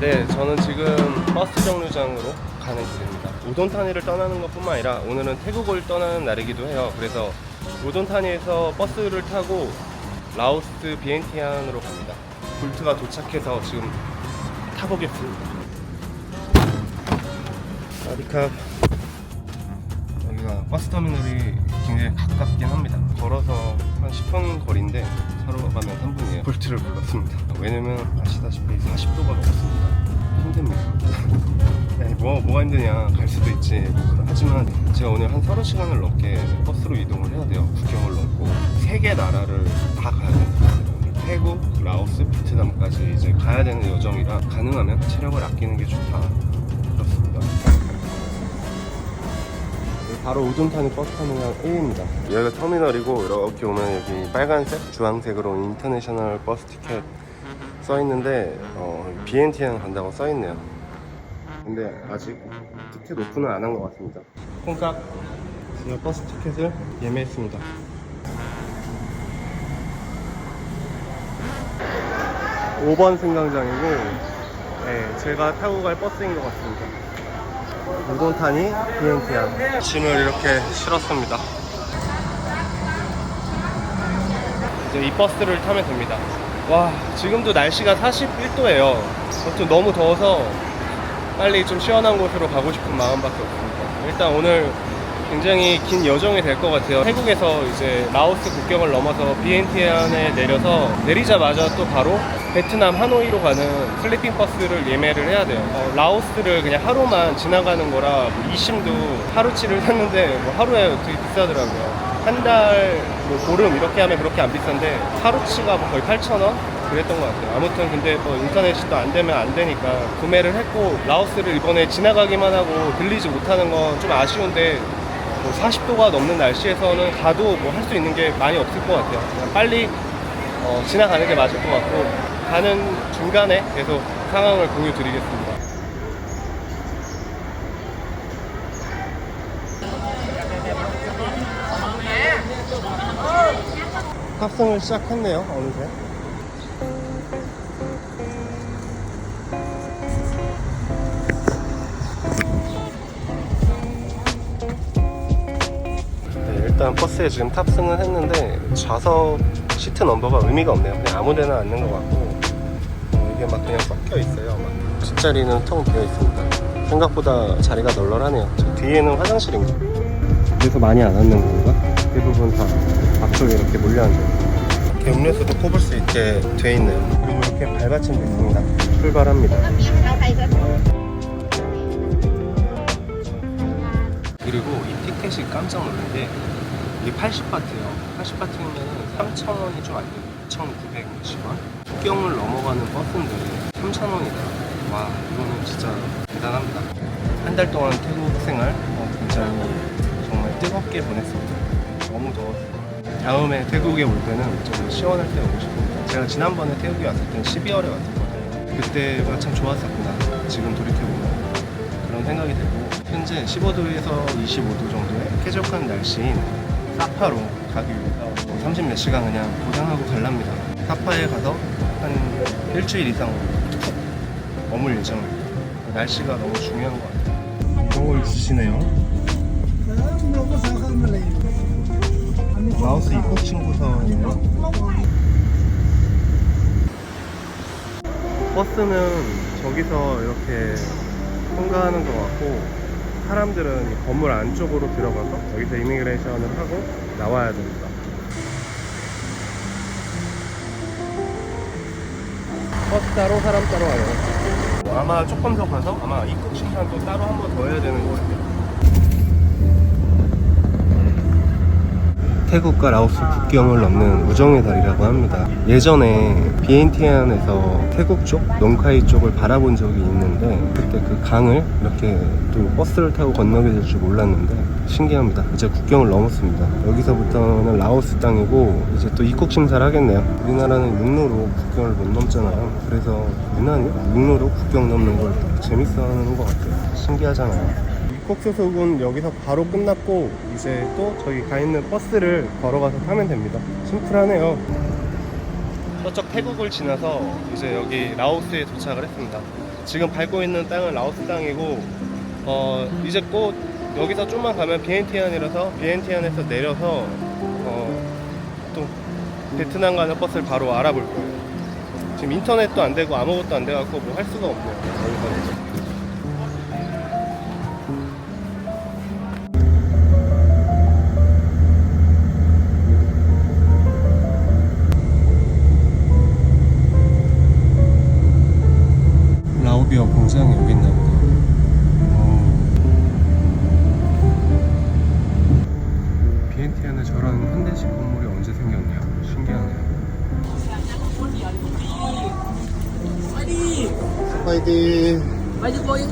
네, 저는 지금 버스 정류장으로 가는 길입니다. 우돈타니를 떠나는 것뿐만 아니라 오늘은 태국을 떠나는 날이기도 해요. 그래서 우돈타니에서 버스를 타고 라오스 비엔티안으로 갑니다. 볼트가 도착해서 지금 타보겠습니다. 아디캅 여기가 버스 터미널이 굉장히 가깝긴 합니다. 걸어서 한 10분 거리인데 차로 가면 3분이에요. 볼트를 불렀습니다. 왜냐면 아시다시피 40도가 넘었습니다. 힘듭니다. 네, 뭐, 뭐가 힘드냐 갈 수도 있지 뭐 하지만 제가 오늘 한 서너 시간을 넘게 버스로 이동을 해야 돼요 국경을 넘고 세 개 나라를 다 가야 됩니다 태국, 라오스, 베트남까지 이제 가야 되는 여정이라 가능하면 체력을 아끼는 게 좋다 바로 우둔타니 버스 터미널 A입니다. 여기가 터미널이고 이렇게 오면 여기 빨간색, 주황색으로 인터내셔널 버스 티켓 써 있는데 어, BNT랑 간다고 써 있네요. 근데 아직 티켓 오픈은 안 한 것 같습니다. 콩깍 제가 버스 티켓을 예매했습니다. 5번 승강장이고 네, 제가 타고 갈 버스인 것 같습니다. 우돈타니 BNT야 짐을 이렇게 실었습니다. 이제 이 버스를 타면 됩니다. 와 지금도 날씨가 41도예요. 좀 너무 더워서 빨리 좀 시원한 곳으로 가고 싶은 마음밖에 없습니다. 일단 오늘 굉장히 긴 여정이 될 것 같아요 태국에서 이제 라오스 국경을 넘어서 비엔티안에 내려서 내리자마자 또 바로 베트남 하노이로 가는 슬리핑 버스를 예매를 해야 돼요. 어, 라오스를 그냥 하루만 지나가는 거라 뭐 20도 하루치를 샀는데 뭐 하루에 되게 비싸더라고요. 한 달, 뭐 보름 이렇게 하면 그렇게 안 비싼데 하루치가 뭐 거의 8,000원? 그랬던 것 같아요. 아무튼 근데 뭐 인터넷이 또 안 되면 안 되니까 구매를 했고 라오스를 이번에 지나가기만 하고 들리지 못하는 건 좀 아쉬운데 뭐 40도가 넘는 날씨에서는 가도 뭐 할 수 있는 게 많이 없을 것 같아요. 그냥 빨리 어, 지나가는 게 맞을 것 같고 가는 중간에 계속 상황을 공유 드리겠습니다. 탑승을 시작했네요, 어느새. 일단 버스에 지금 탑승을 했는데 좌석 시트 넘버가 의미가 없네요. 그냥 아무데나 앉는 것 같고 어, 이게 막 그냥 섞여 있어요. 막 뒷자리는 통 비어 있습니다. 생각보다 자리가 널널하네요. 저 뒤에는 화장실인가? 그래서 많이 안 앉는 건가? 대부분 다 앞쪽에 이렇게 몰려 앉아요. 이렇게 음료수도 꼽을 수 있게 돼 있네요. 그리고 이렇게 발받침도 있습니다. 출발합니다. 그리고 이 티켓이 깜짝 놀란 게 이게 80바트예요. 80바트면 3,000원이 좀 안 돼요. 2,900 몇십 원. 국경을 넘어가는 버스인데 3,000원이다. 와, 이거는 진짜 대단합니다. 한 달 동안 태국 생활 어, 굉장히 정말 뜨겁게 보냈습니다. 너무 더웠어요. 다음에 태국에 올 때는 좀 시원할 때 오고 싶습니다. 제가 지난번에 태국에 왔을 때는 12월에 왔었거든요. 그때가 참 좋았었구나. 지금 돌이켜보면 그런 생각이 들고 현재 15도에서 25도 정도의 쾌적한 날씨인 사파로 가기 위해서 30몇 시간 그냥 고생하고 갈랍니다. 사파에 가서 한 일주일 이상 푹 머물 예정입니다. 날씨가 너무 중요한 것 같아요. 이런 걸 주시네요. 라오스 입국 신고서이네요. 버스는 저기서 이렇게 통과하는 것 같고 사람들은 이 건물 안쪽으로 들어가서 여기서 이미그레이션을 하고 나와야 됩니다. 버스 따로 사람 따로 와요. 아마 조금 더 가서 아마 입국 심사도 따로 한 번 더 해야 되는 것 같아요. 태국과 라오스 국경을 넘는 우정의 달이라고 합니다. 예전에 비엔티안에서 태국 쪽, 농카이 쪽을 바라본 적이 있는데 그때 그 강을 이렇게 또 버스를 타고 건너게 될 줄 몰랐는데 신기합니다. 이제 국경을 넘었습니다. 여기서부터는 라오스 땅이고 이제 또 입국 심사를 하겠네요. 우리나라는 육로로 국경을 못 넘잖아요. 그래서 유난히 육로로 국경 넘는 걸 재밌어하는 것 같아요. 신기하잖아요. 입국 소속은 여기서 바로 끝났고 이제 또 저기 가 있는 버스를 걸어가서 타면 됩니다. 심플하네요. 저쪽 태국을 지나서 이제 여기 라오스에 도착을 했습니다. 지금 밟고 있는 땅은 라오스 땅이고 어 이제 곧 여기서 좀만 가면 비엔티안이라서 비엔티안에서 내려서 어또 베트남 가는 버스를 바로 알아볼 거예요. 지금 인터넷도 안 되고 아무것도 안 돼갖고 뭐 할 수가 없네요. 여기서. Going?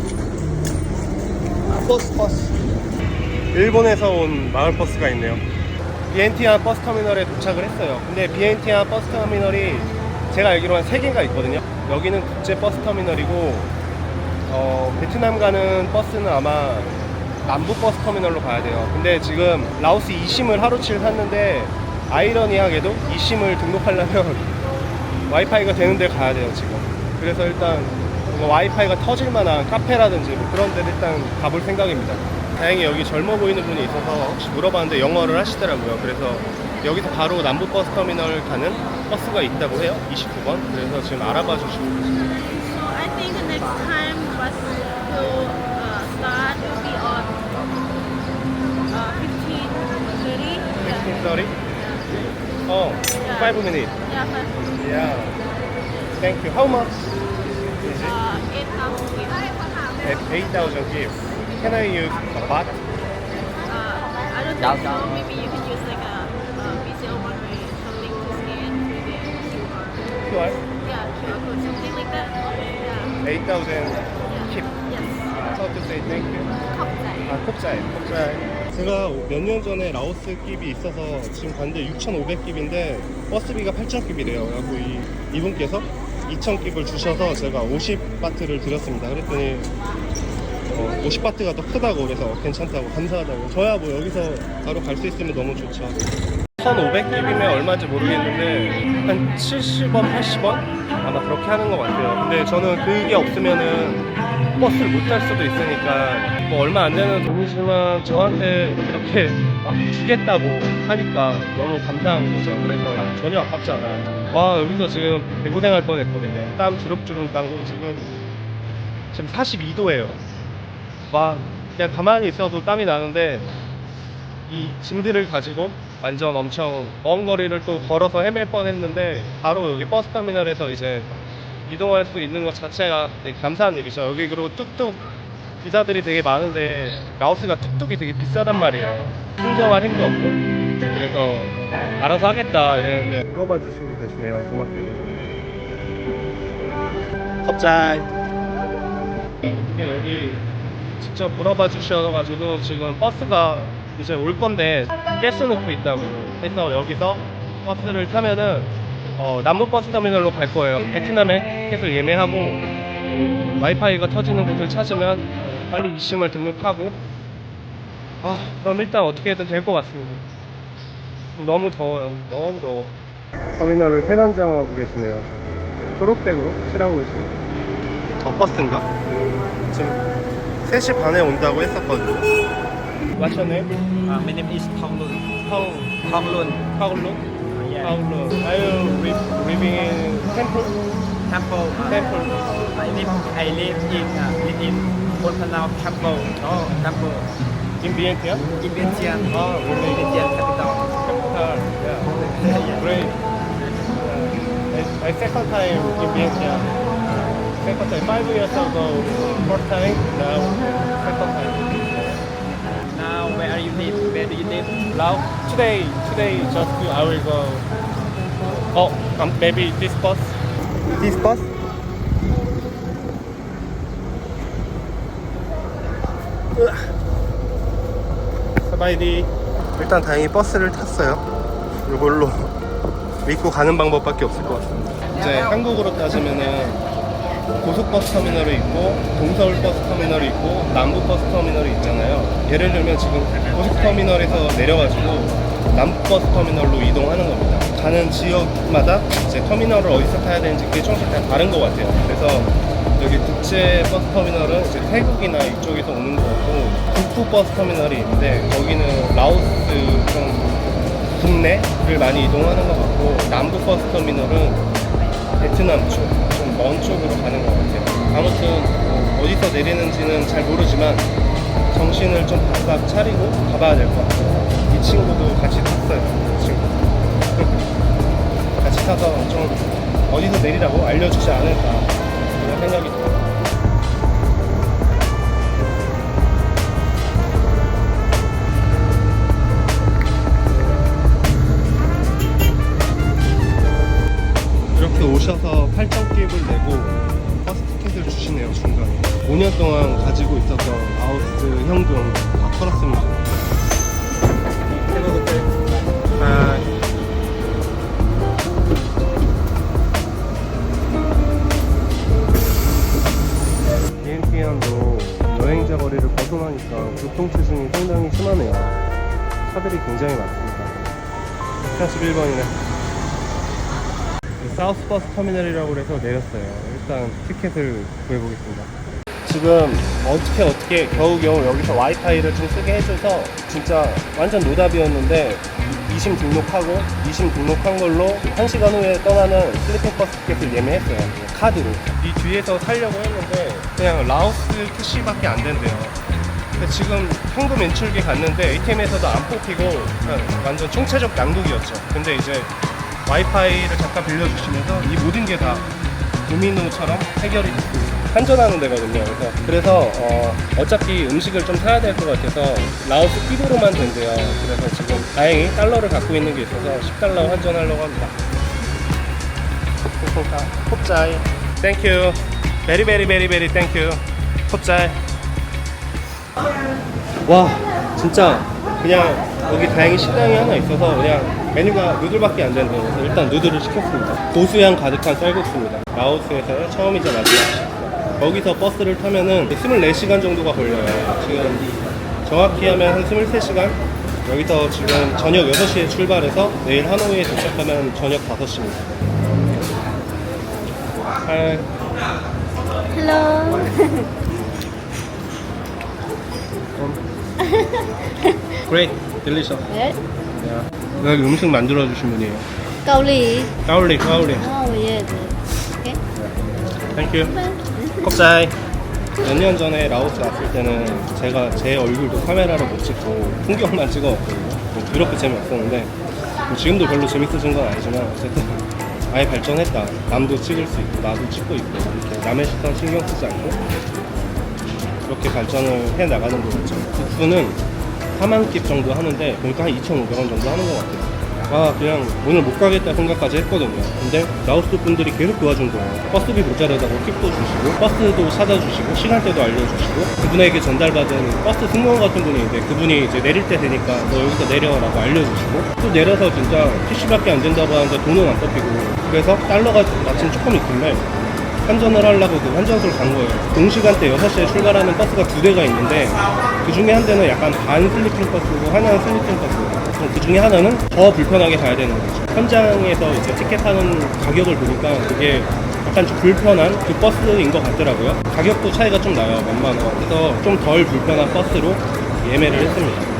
버스 버스. 일본에서 온 마을 버스가 있네요. 비엔티안 버스 터미널에 도착을 했어요. 근데 비엔티안 버스 터미널이 제가 알기로 한 3개가 있거든요. 여기는 국제 버스 터미널이고 어, 베트남 가는 버스는 아마 남부 버스 터미널로 가야 돼요. 근데 지금 라오스 2심을 하루치를 샀는데 아이러니하게도 2심을 등록하려면 와이파이가 되는 데 가야 돼요 지금. 그래서 일단 와이파이가 터질 만한 카페라든지 뭐 그런 데를 일단 가볼 생각입니다. 다행히 여기 젊어 보이는 분이 있어서 혹시 물어봤는데 영어를 하시더라고요. 그래서 여기서 바로 남부 버스 터미널 가는 버스가 있다고 해요. 29번. 그래서 지금 알아봐 주시고 계십니다. I think next time bus will uh, start will be on uh, 15, 30. Yeah. 1530? 어, 5 minutes. Yeah, five yeah. Thank you. How much? Uh, 8,000 gift. At 8,000 gifts can I use a baht? Uh, I don't think so. Maybe you can use like a, a VCO one way, something to scan with the QR. QR? Yeah, QR code, something like that. Yeah. 8,000 yeah. kip Yes. how to say thank you? Khop 아, 컵자이, 컵자이. 제가 몇 년 전에 라오스 깁이 있어서 지금 갔는데 6,500 깁인데 버스비가 8,000 깁이래요. 그래갖고 이, 이분께서 2,000깁을 주셔서 제가 50바트를 드렸습니다. 그랬더니 어, 50바트가 더 크다고 그래서 괜찮다고 감사하다고. 저야 뭐 여기서 바로 갈 수 있으면 너무 좋죠. 1,500깁이면 얼마인지 모르겠는데 한 70원, 80원 아마 그렇게 하는 것 같아요. 근데 저는 그게 없으면은 버스를 못 탈 수도 있으니까 뭐 얼마 안 되는 돈이지만 저한테 이렇게 막 주겠다고 하니까 너무 감사한 거죠. 그래서 전혀 아깝지 않아요. 와 여기서 지금 개고생할 뻔했거든요. 땀 주룩주룩 나고 지금 지금 42도예요. 와 그냥 가만히 있어도 땀이 나는데 이 짐들을 가지고 완전 엄청 먼 거리를 또 걸어서 헤맬 뻔했는데 바로 여기 버스 터미널에서 이제 이동할 수 있는 것 자체가 되게 감사한 일이죠. 여기 그리고 뚝뚝 기사들이 되게 많은데 라오스가 뚝뚝이 되게 비싸단 말이에요. 충전할 힘도 없고 그래서 알아서 하겠다 이랬는데 물어봐 주시고 계시네요. 고맙게도. 갑자기 이게 여기 직접 물어봐 주셔가지고 지금 버스가 이제 올 건데 가스 놓고 있다고 해서 여기서 버스를 타면은 어, 남부 버스 터미널로 갈 거예요. 베트남에 계속 예매하고 와이파이가 터지는 곳을 찾으면 빨리 이심을 등록하고 아 그럼 일단 어떻게든 될 것 같습니다. 너무 더워요. 너무 더워. 터미널을 세단장하고 계시네요. 초록색으로 칠하고 계시네요. 저 버스인가? 지금 3시 반에 온다고 했었거든요. What's your name? Uh, my name is Thong Lun. How Thong Lun. Paulo? Yeah. Paulo. Are you li- living in Temple? Temple. Uh, Temple. I live. I live in uh, in Pontanao Temple. Oh. Temple. In Vientiane? In Vientiane. Oh, really? Vientiane capital. Capital. Yeah. Great. Uh, I, I second time in Vientiane. Second time. Five years ago, first time. Now, second time. Now, where are you live? Where do you live? Now, today, today, just I will go. Oh, um, maybe this bus. This bus? 스바이디. 일단 다행히 버스를 탔어요. 이걸로 믿고 가는 방법밖에 없을 것 같습니다. 이제 한국으로 따지면은 고속버스 터미널이 있고 동서울 버스 터미널이 있고 남부 버스 터미널이 있잖아요. 예를 들면 지금 고속터미널에서 내려가지고 남부 버스 터미널로 이동하는 겁니다. 가는 지역마다 이제 터미널을 어디서 타야 되는지 그게 조금씩 다 다른 것 같아요. 그래서 여기 번째 버스 터미널은 이제 태국이나 이쪽에서 오는 거고 북부 버스 터미널이 있는데 거기는 라오스 좀 국내를 많이 이동하는 것 같고 남부 버스 터미널은 베트남 쪽, 좀 먼 쪽으로 가는 것 같아요. 아무튼 뭐 어디서 내리는지는 잘 모르지만 정신을 좀 바싹 차리고 가봐야 될 것 같아요. 이 친구도 같이 탔어요. 이 친구. 같이 타서 좀 어디서 내리라고 알려주지 않을까 그런 생각이 들어요. 이렇게 오셔서 8.깁을 내고 버스 티켓을 주시네요 중간에 5년 동안 가지고 있었던 아우스 현금 다 털었습니다 아, 비엔티안도 여행자 거리를 벗어나니까 교통체증이 상당히 심하네요 차들이 굉장히 많습니다 41번이네 사우스 버스 터미널이라고 해서 내렸어요. 일단 티켓을 구해보겠습니다. 지금 어떻게 어떻게 겨우겨우 여기서 와이파이를 좀 쓰게 해줘서 진짜 완전 노답이었는데 이심 등록하고 이심 등록한 걸로 1시간 후에 떠나는 슬리핑 버스 티켓을 예매했어요. 카드로. 이 뒤에서 살려고 했는데 그냥 라오스 캐시밖에 안 된대요. 근데 지금 현금 인출기 갔는데 ATM에서도 안 뽑히고 완전 총체적 양국이었죠. 근데 이제 와이파이를 잠깐 빌려주시면서 이 모든 게 다 도미노처럼 해결이 됐습니다. 환전하는 데거든요. 그래서, 그래서 어, 어차피 음식을 좀 사야 될 것 같아서 라오스 끼도로만 된대요. 그래서 지금 다행히 달러를 갖고 있는 게 있어서 10달러 환전하려고 합니다. 홉자이. 땡큐 베리 베리 베리 베리 땡큐 홉자이. 와 진짜 그냥 여기 다행히 식당이 하나 있어서 그냥 메뉴가 누들밖에 안 된대요. 그래서 일단 누들을 시켰습니다. 고수향 가득한 쌀국수입니다. 라오스에서 처음이자 마지막 거기서 버스를 타면은 24시간 정도가 걸려요 지금 정확히 하면 한 23시간 여기서 지금 저녁 6시에 출발해서 내일 하노이에 도착하면 저녁 5시입니다 할 Hello. Great, delicious. Yes. 여기 음식 만들어 주신 분이에요. Kauli. 까울리, 까울리. Oh yes. Okay. 땡큐. 컵사이. 몇 년 전에 라오스 왔을 때는 제가 제 얼굴도 카메라로 못 찍고 풍경만 찍어왔거든요. 뭐 그렇게 재미없었는데 뭐 지금도 별로 재밌어진 건 아니지만 어쨌든 아예 발전했다. 남도 찍을 수 있고 나도 찍고 있고 이렇게 남의 시선 신경 쓰지 않고 그렇게 발전을 해 나가는 거겠죠. 국수는 4만 깁 정도 하는데 보니까 한 2,500원 정도 하는 것 같아요. 아 그냥 오늘 못 가겠다 생각까지 했거든요. 근데 라오스 분들이 계속 도와준 거예요. 버스비 모자라다고 팁도 주시고 버스도 찾아주시고 시간대도 알려주시고 그분에게 전달받은 버스 승무원 같은 분이 있는데 그분이 이제 내릴 때 되니까 너 여기서 내려라고 알려주시고 또 내려서 진짜 PC밖에 안 된다고 하는데 돈은 안 뽑히고 그래서 달러가 마침 조금 있길래 환전을 하려고 그 환전소를 간 거예요. 동시간대 6시에 출발하는 버스가 두 대가 있는데 그 중에 한 대는 약간 반 슬리핑 버스고 하나는 슬리핑 버스고 그 중에 하나는 더 불편하게 가야 되는 거죠. 현장에서 이제 티켓 하는 가격을 보니까 그게 약간 좀 불편한 그 버스인 것 같더라고요. 가격도 차이가 좀 나요. 원. 그래서 좀 덜 불편한 버스로 예매를 했습니다.